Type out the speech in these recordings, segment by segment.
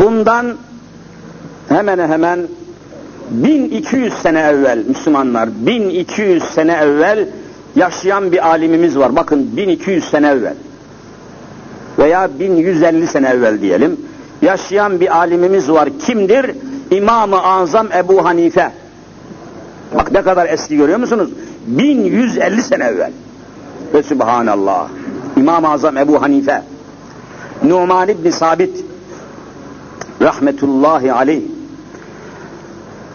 Bundan hemen hemen 1200 sene evvel Müslümanlar 1200 sene evvel yaşayan bir alimimiz var. Bakın 1200 sene evvel veya 1150 sene evvel diyelim. Yaşayan bir alimimiz var. Kimdir? İmam-ı Azam Ebu Hanife. Bak ne kadar eski görüyor musunuz? 1150 sene evvel. Ve Subhanallah. İmam-ı Azam Ebu Hanife. Numan İbni Sabit rahmetullahi aleyh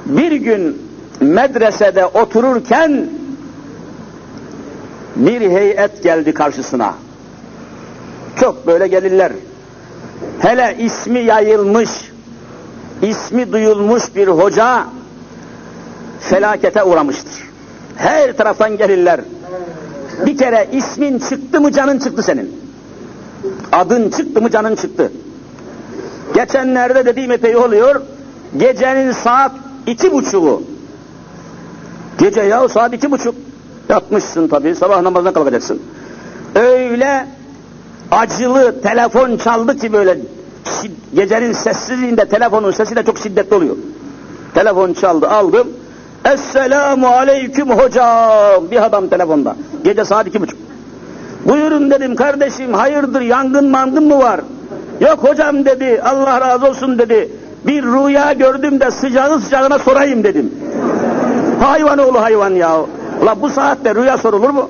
bir gün medresede otururken bir heyet geldi karşısına. Çok böyle gelirler. Hele ismi yayılmış, ismi duyulmuş bir hoca felakete uğramıştır. Her taraftan gelirler. Bir kere ismin çıktı mı canın çıktı senin. Adın çıktı mı canın çıktı. Geçenlerde dediğim epey oluyor. Gecenin saat iki buçuğu. Gece ya saat iki buçuk. Yatmışsın tabii sabah namazına kalkacaksın. Öyle acılı telefon çaldı ki böyle gecenin sessizliğinde telefonun sesi de çok şiddetli oluyor. Telefon çaldı aldım. Esselamu aleyküm hocam. Bir adam telefonda. Gece saat iki buçuk. Buyurun dedim kardeşim hayırdır yangın mangın mı var? Yok hocam dedi Allah razı olsun dedi. Bir rüya gördüm de sıcağı sıcağına sorayım dedim. hayvan oğlu hayvan ya. Ulan bu saatte rüya sorulur mu?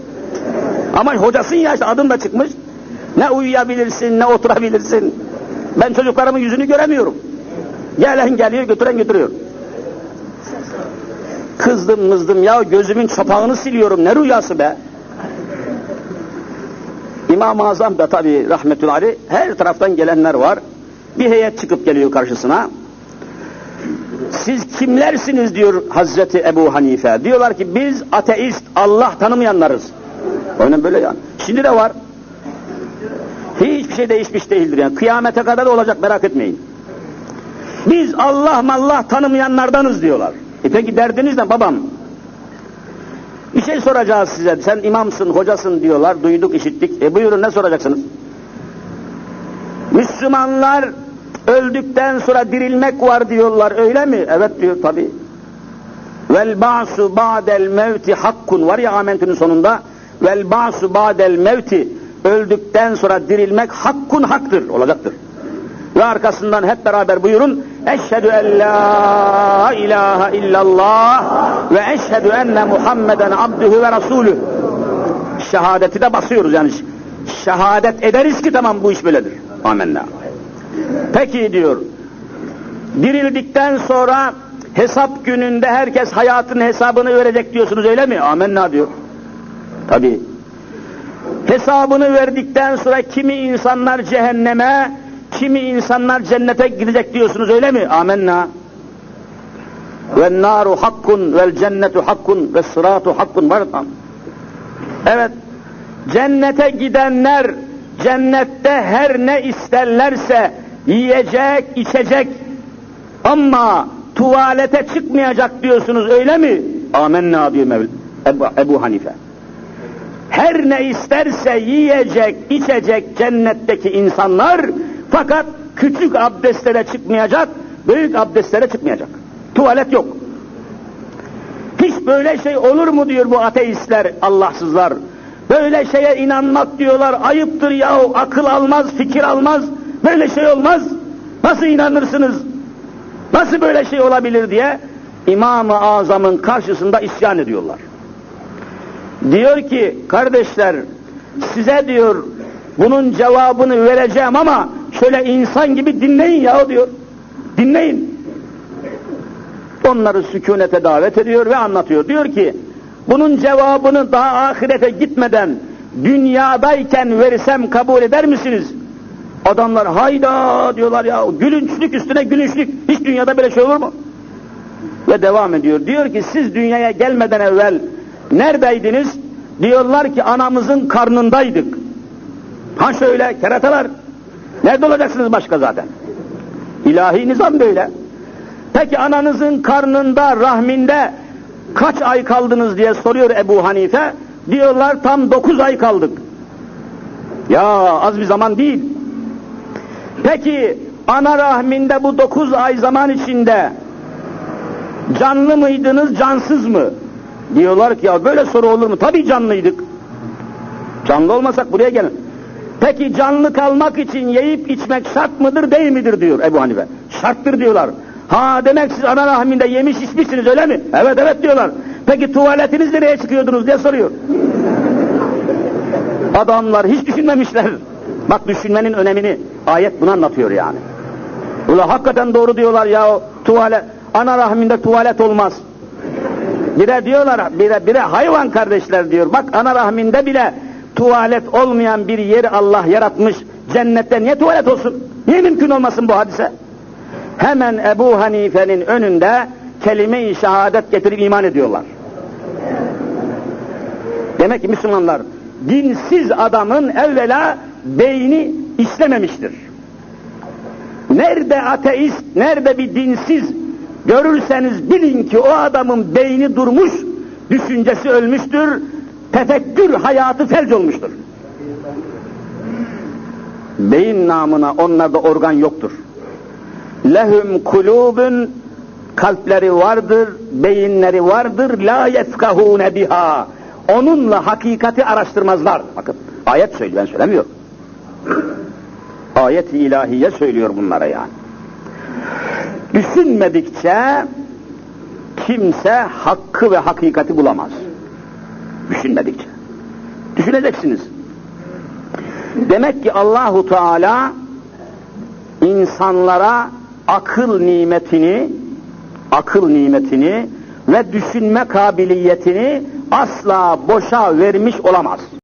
Ama hocasın ya işte adın da çıkmış. Ne uyuyabilirsin ne oturabilirsin. Ben çocuklarımın yüzünü göremiyorum. Gelen geliyor götüren götürüyor. Kızdım mızdım ya gözümün çapağını siliyorum ne rüyası be. İmam-ı Azam da tabi rahmetullahi her taraftan gelenler var. Bir heyet çıkıp geliyor karşısına. Siz kimlersiniz diyor Hazreti Ebu Hanife. Diyorlar ki biz ateist, Allah tanımayanlarız. Aynen böyle yani. Şimdi de var. Hiçbir şey değişmiş değildir yani. Kıyamete kadar olacak merak etmeyin. Biz Allah mallah tanımayanlardanız diyorlar. E peki derdiniz ne babam? Bir şey soracağız size. Sen imamsın, hocasın diyorlar. Duyduk, işittik. E buyurun ne soracaksınız? Müslümanlar öldükten sonra dirilmek var diyorlar. Öyle mi? Evet diyor tabi. Vel ba'su ba'del mevti hakkun var ya amentinin sonunda. Vel ba'su ba'del mevti öldükten sonra dirilmek hakkun haktır, olacaktır. Ve arkasından hep beraber buyurun. Eşhedü en la ilahe illallah ve eşhedü enne Muhammeden abdühü ve rasulü. Şehadeti de basıyoruz yani. Şehadet ederiz ki tamam bu iş böyledir. Amenna. Peki diyor. Dirildikten sonra hesap gününde herkes hayatının hesabını verecek diyorsunuz öyle mi? Amenna diyor. Tabi. Hesabını verdikten sonra kimi insanlar cehenneme, kimi insanlar cennete gidecek diyorsunuz öyle mi? Amenna. Ve naru hakkun vel cennetu hakkun ve sıratu hakkun var tam. Evet. Cennete gidenler cennette her ne isterlerse yiyecek, içecek ama tuvalete çıkmayacak diyorsunuz öyle mi? Amenna diyor Mevl Ebu, Ebu Hanife. Her ne isterse yiyecek, içecek cennetteki insanlar fakat küçük abdestlere çıkmayacak, büyük abdestlere çıkmayacak. Tuvalet yok. Hiç böyle şey olur mu diyor bu ateistler, Allahsızlar. Böyle şeye inanmak diyorlar, ayıptır yahu, akıl almaz, fikir almaz. Böyle şey olmaz. Nasıl inanırsınız? Nasıl böyle şey olabilir diye İmam-ı Azam'ın karşısında isyan ediyorlar. Diyor ki kardeşler size diyor bunun cevabını vereceğim ama şöyle insan gibi dinleyin ya diyor. Dinleyin. Onları sükunete davet ediyor ve anlatıyor. Diyor ki bunun cevabını daha ahirete gitmeden dünyadayken versem kabul eder misiniz? Adamlar hayda diyorlar ya gülünçlük üstüne gülünçlük. Hiç dünyada böyle şey olur mu? Ve devam ediyor. Diyor ki siz dünyaya gelmeden evvel neredeydiniz? Diyorlar ki anamızın karnındaydık. Ha şöyle keratalar. Nerede olacaksınız başka zaten? İlahi nizam böyle. Peki ananızın karnında, rahminde kaç ay kaldınız diye soruyor Ebu Hanife. Diyorlar tam dokuz ay kaldık. Ya az bir zaman değil. Peki ana rahminde bu dokuz ay zaman içinde canlı mıydınız, cansız mı? Diyorlar ki ya böyle soru olur mu? Tabii canlıydık. Canlı olmasak buraya gelin. Peki canlı kalmak için yiyip içmek şart mıdır değil midir diyor Ebu Hanife. Şarttır diyorlar. Ha demek siz ana rahminde yemiş içmişsiniz öyle mi? Evet evet diyorlar. Peki tuvaletiniz nereye çıkıyordunuz diye soruyor. Adamlar hiç düşünmemişler. Bak düşünmenin önemini ayet bunu anlatıyor yani. Ula hakikaten doğru diyorlar ya tuvalet ana rahminde tuvalet olmaz. Bire diyorlar bire bire hayvan kardeşler diyor. Bak ana rahminde bile tuvalet olmayan bir yer Allah yaratmış. Cennette niye tuvalet olsun? Niye mümkün olmasın bu hadise? Hemen Ebu Hanife'nin önünde kelime-i şehadet getirip iman ediyorlar. Demek ki Müslümanlar dinsiz adamın evvela beyni işlememiştir. Nerede ateist, nerede bir dinsiz görürseniz bilin ki o adamın beyni durmuş, düşüncesi ölmüştür, tefekkür hayatı felç olmuştur. Beyin namına onlarda organ yoktur. Lehum kulubun kalpleri vardır, beyinleri vardır, la yefkahune biha. Onunla hakikati araştırmazlar. Bakın ayet söylüyor, ben söylemiyorum. Ayet-i ilahiye söylüyor bunlara yani. Düşünmedikçe kimse hakkı ve hakikati bulamaz. Düşünmedikçe. Düşüneceksiniz. Demek ki Allahu Teala insanlara akıl nimetini, akıl nimetini ve düşünme kabiliyetini asla boşa vermiş olamaz.